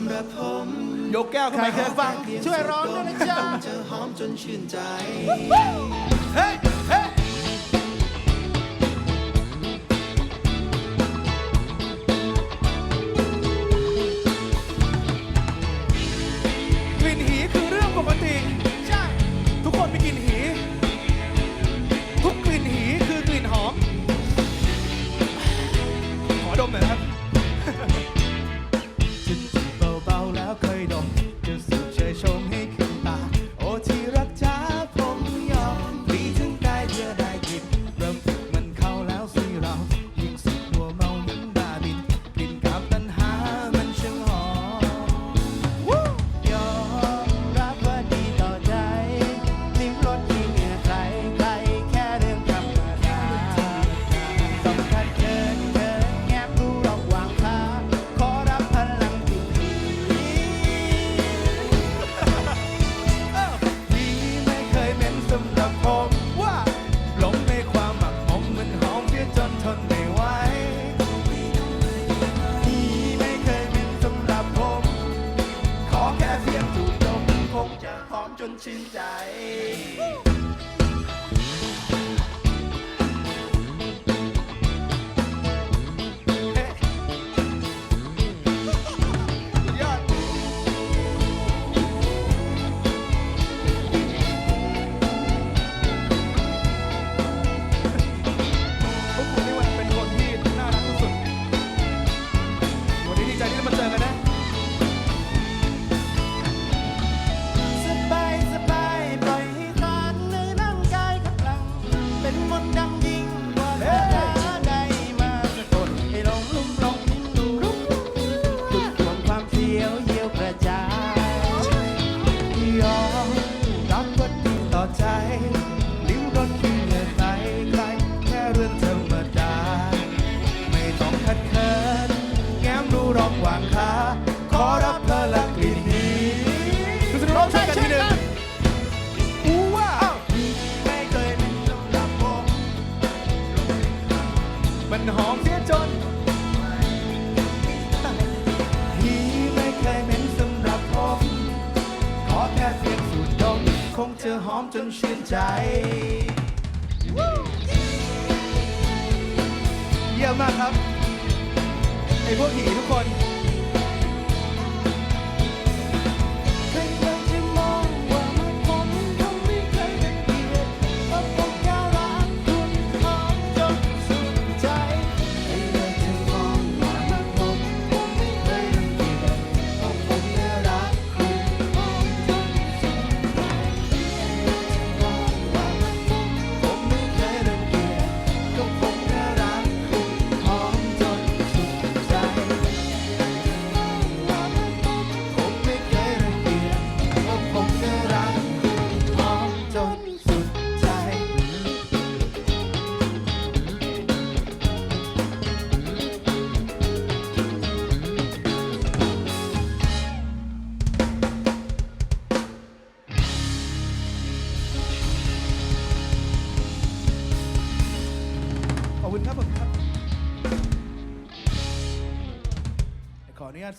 ำหรับผมยกแก้วขึ้นไปเคยฟัง ช่วยร้องด้วยนะจ๊ะเธหอมจนชื่นใจ เฮ้กลิ่นหีคือเรื่องปกติใช่ทุกคนมีกลิ่นหี ทุกกลิ่นหีคือกลิ่นหอม ขอดมหน่อยนะครับ นชินใจ ลิ้วรถขี้เงื่ใสไกลแค่เรื่องธรรมดา ไม่ต้องคัดเคินแง้มรูรองวางขาขอรับเธอละ คงเธอหอมจนชื่นใจ เยี่ยมมากครับ ไอพวกผีทุกคน คุณครับผมครับขออนุญาต